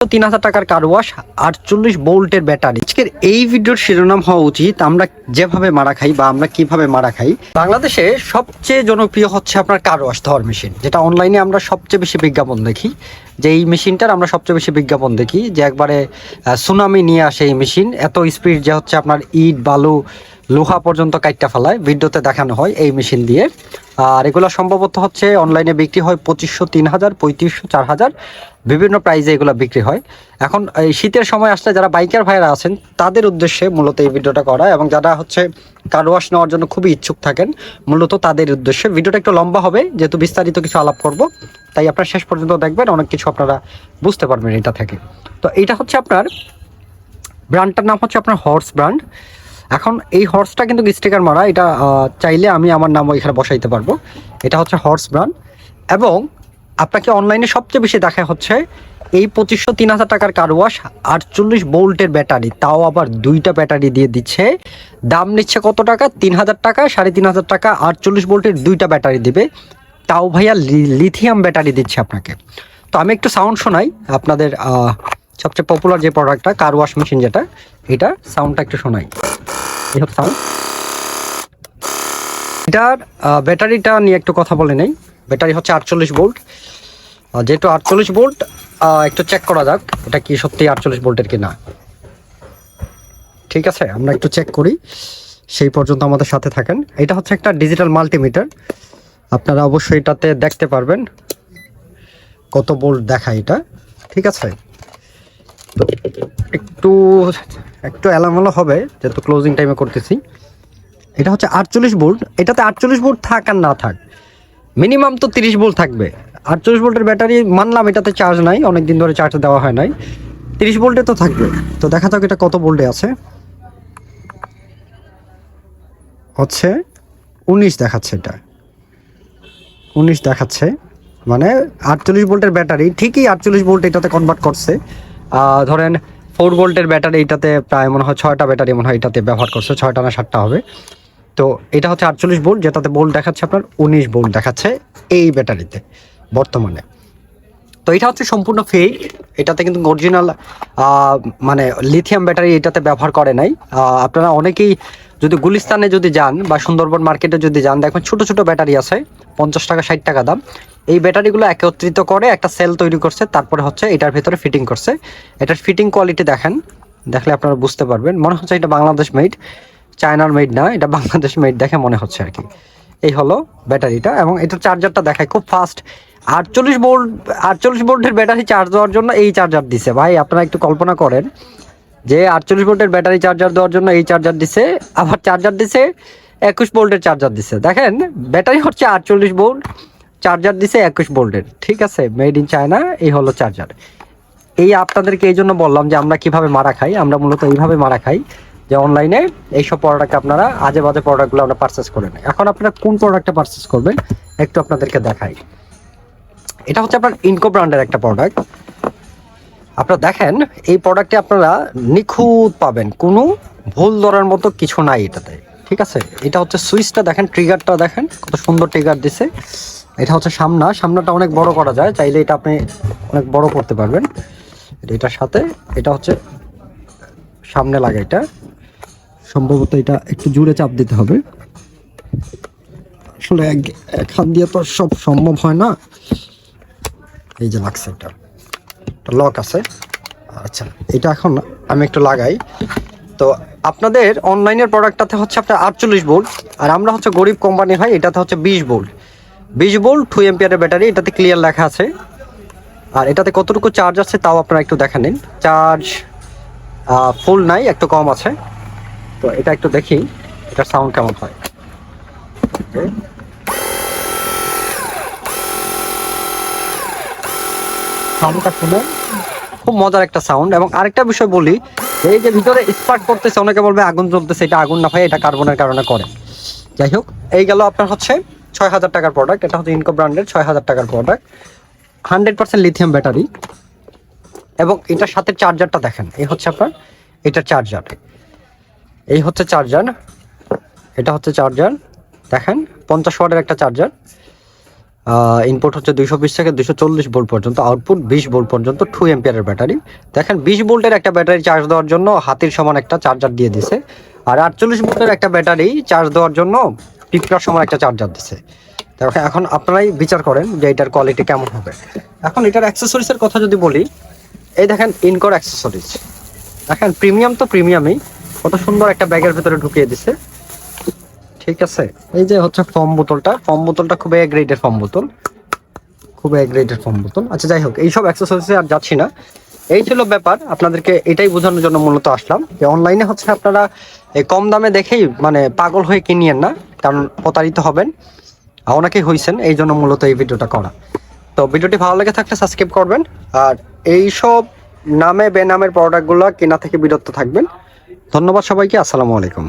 তিন হাজার টাকার কার ওয়াশ আটচল্লিশ বোল্টের ব্যাটারি আজকের এই ভিডিওর শিরোনাম হওয়া উচিত, আমরা যেভাবে মারা খাই বা আমরা কীভাবে মারা খাই, বাংলাদেশে সবচেয়ে জনপ্রিয় হচ্ছে আপনার কার ওয়াশ ধোয়ার মেশিন যেটা অনলাইনে আমরা সবচেয়ে বেশি বিজ্ঞাপন দেখি। যে এই মেশিনটার আমরা সবচেয়ে বেশি বিজ্ঞাপন দেখি, যে একবারে সুনামি নিয়ে আসে এই মেশিন এত স্পিড যে হচ্ছে আপনার ইট, বালু লোহা পর্যন্ত কাইটটা ফেলায়, ভিডিওতে দেখানো হয় এই মেশিন দিয়ে। আর এগুলো সম্ভবত হচ্ছে অনলাইনে বিক্রি হয় পঁচিশশো, তিন হাজার, পঁয়ত্রিশশো, চার হাজার। বিভিন্ন প্রাইজে এগুলো বিক্রি হয়। এখন এই শীতের সময় আসলে যারা বাইকার ভাইরা আছেন, তাদের উদ্দেশ্যে মূলত এই ভিডিওটা করা এবং যারা হচ্ছে কার ওয়াশ নেওয়ার জন্য খুবই ইচ্ছুক থাকেন, মূলত তাদের উদ্দেশ্যে। ভিডিওটা একটু লম্বা হবে, যেহেতু বিস্তারিত কিছু আলাপ করব, তাই আপনারা শেষ পর্যন্ত দেখবেন, অনেক কিছু আপনারা বুঝতে পারবেন এটা থেকে। তো এটা হচ্ছে আপনার ব্র্যান্ডটার নাম হচ্ছে আপনার হর্স ব্র্যান্ড। এখন এই হর্সটা কিন্তু স্টিকার মারা, এটা চাইলে আমি আমার নামও এখানে বসাইতে পারব। এটা হচ্ছে হর্স ব্র্যান্ড এবং আপনাকে অনলাইনে সবচেয়ে বেশি দেখা হচ্ছে এই পঁচিশশো তিন হাজার টাকার কার ওয়াশ আটচল্লিশ বোল্টের ব্যাটারি তাও আবার দুইটা ব্যাটারি দিয়ে দিচ্ছে। দাম নিচ্ছে কত টাকা? তিন হাজার টাকা, সাড়ে তিন হাজার টাকা, আটচল্লিশ বোল্টের দুইটা ব্যাটারি দিবে। তাও ভাইয়া লিথিয়াম ব্যাটারি দিচ্ছে আপনাকে। তো আমি একটু সাউন্ড শোনাই আপনাদের সবচেয়ে পপুলার যে প্রোডাক্টটা কার ওয়াশ মেশিন যেটা, এটা সাউন্ডটা একটু শোনাই। এই সাউন্ড এটার ব্যাটারিটা নিয়ে একটু কথা বলে নেই। ব্যাটারি হচ্ছে আটচল্লিশ ভোল্ট। যেহেতু আটচল্লিশ ভোল্ট একটু চেক করা যাক এটা কি সত্যি আটচল্লিশ ভোল্টের কি না ঠিক আছে, আমরা একটু চেক করি। সেই পর্যন্ত আমাদের সাথে থাকেন। এটা হচ্ছে একটা ডিজিটাল মাল্টিমিটার আপনারা অবশ্যই এটাতে দেখতে পারবেন কত বোল্ট দেখায় এটা। ঠিক আছে? একটু একটু এলামেলো হবে, যেহেতু ক্লোজিং টাইমে করতেছি। এটা হচ্ছে আটচল্লিশ ভোল্ট, এটাতে আটচল্লিশ ভোল্ট থাক আর না থাক। মিনিমাম তো তিরিশ ভোল্ট থাকবে। আটচল্লিশ ভোল্টের ব্যাটারি মানলাম, এটাতে চার্জ নাই অনেক দিন ধরে চার্জ দেওয়া হয় নাই। তিরিশ ভোল্টে তো থাকবে। তো দেখা যাক এটা কত ভোল্টে আছে। হচ্ছে উনিশ দেখাচ্ছে এটা। উনিশ দেখাচ্ছে মানে আটচল্লিশ ভোল্টের ব্যাটারি ঠিকই আটচল্লিশ ভোল্ট এটাতে কনভার্ট করছে। ধরেন ফোর ভোল্টের ব্যাটারি এটাতে প্রায় মনে হয় ছয়টা ব্যাটারি মনে হয় এটাতে ব্যবহার করছে, ছয়টা না সাতটা হবে। তো এটা হচ্ছে আটচল্লিশ ভোল্ট, যেটাতে বোল্ট দেখাচ্ছে আপনার, উনিশ ভোল্ট দেখাচ্ছে এই ব্যাটারিতে বর্তমানে। তো এটা হচ্ছে সম্পূর্ণ ফেক এটাতে কিন্তু অরিজিনাল মানে লিথিয়াম ব্যাটারি এটাতে ব্যবহার করে নাই। আপনারা অনেকেই যদি গুলিস্তানে যদি যান বা সুন্দরবন মার্কেটে যদি যান দেখবেন ছোট ছোট ব্যাটারি আছে, পঞ্চাশ টাকা, ষাট টাকা দাম। এই ব্যাটারিগুলো একত্রিত করে একটা সেল তৈরি করছে, তারপরে হচ্ছে এটার ভেতরে ফিটিং করছে। এটার ফিটিং কোয়ালিটি দেখেন, দেখলে আপনারা বুঝতে পারবেন। মনে হচ্ছে এটা বাংলাদেশ মেড চায়নার মেড না, এটা বাংলাদেশ মেড দেখে মনে হচ্ছে আর কি। এই হলো ব্যাটারিটা এবং এটার চার্জারটা দেখায় খুব ফাস্ট আটচল্লিশ বোল্ট আটচল্লিশ ভোল্টের ব্যাটারি চার্জ দেওয়ার জন্য এই চার্জার দিছে। ভাই, আপনারা একটু কল্পনা করেন যে আটচল্লিশ ভোল্টের ব্যাটারি চার্জার দেওয়ার জন্য এই চার্জার দিছে, আবার চার্জার দিছে, একুশ ভোল্টের চার্জার দিছে। দেখেন, ব্যাটারি হচ্ছে আটচল্লিশ ভোল্ট চার্জার দিছে একুশ ভোল্টের। ঠিক আছে মেড ইন চায়না এই হলো চার্জার এই আপনাদেরকে এই জন্য বললাম যে আমরা কীভাবে মারা খাই, আমরা মূলত এইভাবে মারা খাই যে অনলাইনে এইসব প্রোডাক্ট আপনারা আজে বাজে প্রোডাক্টগুলো আমরা পারচেস করে নেই। এখন আপনারা কোন প্রোডাক্টটা পারচেস করবেন, একটু আপনাদেরকে দেখাই। এটা হচ্ছে আপনার ইনকো ব্র্যান্ডের একটা প্রোডাক্ট আপনারা দেখেন, এই প্রোডাক্টে আপনারা নিখুঁত পাবেন, কোনো ভুল ধরার মতো কিছু নাই এটাতে। ঠিক আছে, এটা হচ্ছে সুইচটা দেখেন ট্রিগারটা দেখেন, কত সুন্দর ট্রিগার দিছে। এটা হচ্ছে সামনা। সামনাটা অনেক বড় করা যায়, চাইলে এটা আপনি অনেক বড় করতে পারবেন। এটার সাথে, এটা হচ্ছে সামনে লাগে এটা। সম্ভবত এটা একটু জুড়ে চাপ দিতে হবে। আসলে এক হাত দিয়ে তো সব সম্ভব হয় না। এই যে লাগছে এটা। একটা লক আছে। আচ্ছা এটা এখন আমি একটু লাগাই। তো আপনাদের অনলাইনের প্রোডাক্টটাতে হচ্ছে আপনার আটচল্লিশ ভোল্ট আর আমরা হচ্ছে গরিব কোম্পানি হয়, এটাতে হচ্ছে বিশ ভোল্ট বিশ ভোল্ট টু এমপিয়ারের ব্যাটারি, এটাতে ক্লিয়ার লেখা আছে। আর এটাতে কতটুকু চার্জ আছে তাও আপনারা একটু দেখে নিন। চার্জ ফুল নাই, একটু কম আছে। তো এটা একটু দেখি, এটার সাউন্ড কেমন হয়। খুব মজার একটা সাউন্ড এবং আরেকটা বিষয় বলি, এই যে ভিতরে স্পার্ক করতেছে অনেকে বলবে আগুন জ্বলতেছে, এটা আগুন না ভাই, এটা কার্বনের কারণে করে। যাই হোক, এই গেল আপনার হচ্ছে ছয় হাজার টাকার প্রোডাক্ট এটা হচ্ছে ইনকো ব্র্যান্ডের ছয় হাজার টাকার product hundred percent lithium battery এবং এটার সাথে চার্জারটা দেখেন, এই হচ্ছে আপনার এটার চার্জার এই হচ্ছে চার্জার এটা হচ্ছে চার্জার দেখেন, পঞ্চাশ ওয়াটের একটা চার্জার ইনপুট হচ্ছে দুইশো বিশ থেকে দুইশো চল্লিশ ভোল্ট পর্যন্ত আউটপুট বিশ ভোল্ট পর্যন্ত টু এম্পিয়ারের ব্যাটারি দেখেন, বিশ ভোল্টের একটা ব্যাটারি চার্জ দেওয়ার জন্য হাতির সমান একটা চার্জার দিয়ে দিছে। আর আটচল্লিশ ভোল্টের একটা ব্যাটারি চার্জ দেওয়ার জন্য পিঁপড়ার সময় একটা চার্জার দিছে। এখন আপনারাই বিচার করেন যে এটার কোয়ালিটি কেমন হবে। এখন এটার অ্যাক্সেসরিজের কথা যদি বলি, এই দেখেন ইনকোর অ্যাক্সেসরিজ দেখেন প্রিমিয়াম তো প্রিমিয়ামই কত সুন্দর একটা ব্যাগের ভিতরে ঢুকিয়ে দিছে। ঠিক আছে? এই যে হচ্ছে ফর্ম বোতলটা। ফর্ম বোতলটা খুব এ গ্রেডের ফর্ম বোতল। খুব এ গ্রেডের ফর্ম বোতল। আচ্ছা যাই হোক, এইসব অ্যাক্সেসরিজে আর যাচ্ছি না। এই ছিল ব্যাপার। আপনাদেরকে এটাই বোঝানোর জন্য মূলত আসলাম যে অনলাইনে হচ্ছে আপনারা কম দামে দেখেই মানে পাগল হয়ে কিনিয়েন না, কারণ প্রতারিত হবেন, অনেকেই হয়েছেন এই জন্য মূলত এই ভিডিওটা করা। তো ভিডিওটি ভালো লেগে থাকলে সাবস্ক্রাইব করবেন, আর এই সব নামে বেনামের প্রোডাক্টগুলো কেনা থেকে বিরত থাকবেন। ধন্যবাদ সবাইকে, আসসালামু আলাইকুম।